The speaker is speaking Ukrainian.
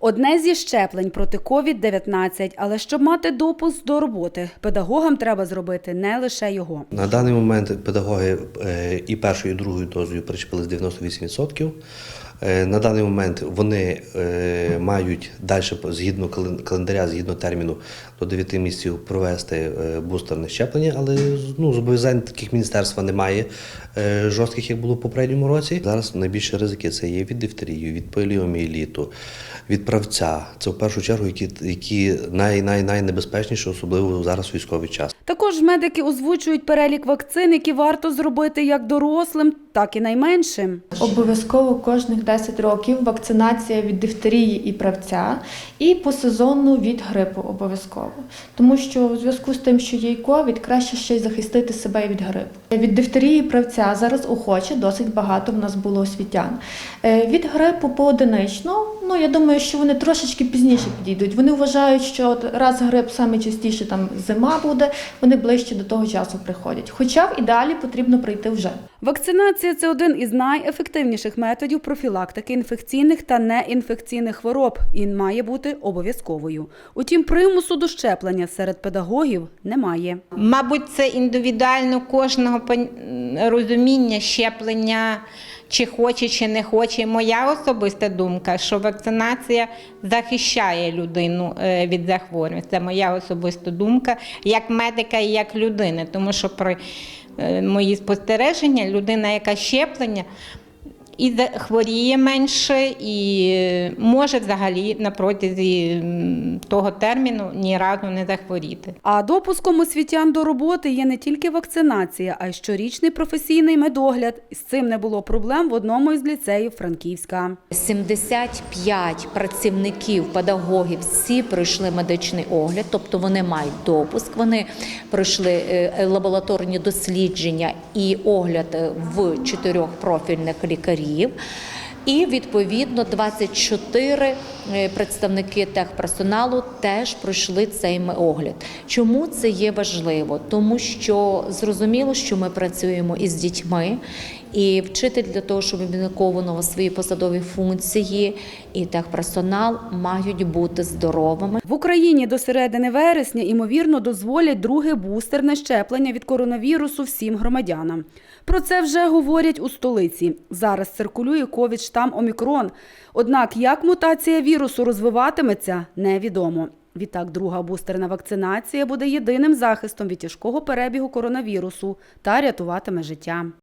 Одне зі щеплень проти COVID-19, але щоб мати допуск до роботи, педагогам треба зробити не лише його. На даний момент педагоги е, і першою, і другою дозою причепились 98%. Е, На даний момент вони е, мають далі згідно календаря, згідно терміну до 9 місяців провести бустерне щеплення, але ну, зобов'язань таких міністерства немає жорстких, як було в попередньому році. Зараз найбільші ризики це є від дифтерії, від поліоміеліту, від правця. Це в першу чергу, які, які най, най, найнебезпечніші, особливо зараз військовий час. Також медики озвучують перелік вакцин, які варто зробити як дорослим, так і найменшим. Обов'язково кожних 10 років вакцинація від дифтерії і правця, і посезонну від грипу обов'язково. Тому що у зв'язку з тим, що є й ковід, краще ще й захистити себе від грипу. Від дифтерії і правця зараз охоче досить багато в нас було освітян. Е, Від грипу поодинично, ну я думаю, що вони трошечки пізніше підійдуть. Вони вважають, що от раз грип саме частіше там зима буде, вони ближче до того часу приходять. Хоча в ідеалі потрібно прийти вже. Вакцинація це один із найефективніших методів профілактики інфекційних та неінфекційних хвороб і має бути обов'язковою. Утім, примусу до щеплення серед педагогів немає. Мабуть, це індивідуально кожного розуміння щеплення, чи хоче, чи не хоче. Моя особиста думка, що вакцинація захищає людину е, від захворювань. Це моя особиста думка, як медика і як людини. Тому що при е, мої спостереження, людина, яка щеплення. І хворіє менше, і е, може взагалі на протязі того терміну ні разу не захворіти. А допуском освітян до роботи є не тільки вакцинація, а й щорічний професійний медогляд. З цим не було проблем в одному із ліцеїв Франківська. 75 працівників, педагогів всі пройшли медичний огляд, тобто вони мають допуск. Вони пройшли е, лабораторні дослідження і огляд е, в чотирьох профільних лікарів хворів. І відповідно 24 е, представники техперсоналу теж пройшли цей огляд. Чому це є важливо? Тому що зрозуміло, що ми працюємо із дітьми, і вчитель для того, щоб виконував свої посадові функції, і техперсонал мають бути здоровими. В Україні до середини вересня ймовірно дозволять друге бустерне щеплення від коронавірусу всім громадянам. Про це вже говорять у столиці. Зараз циркулює ковід штам Омікрон. Однак як мутація вірусу розвиватиметься, невідомо. Відтак, друга бустерна вакцинація буде єдиним захистом від тяжкого перебігу коронавірусу та рятуватиме життя.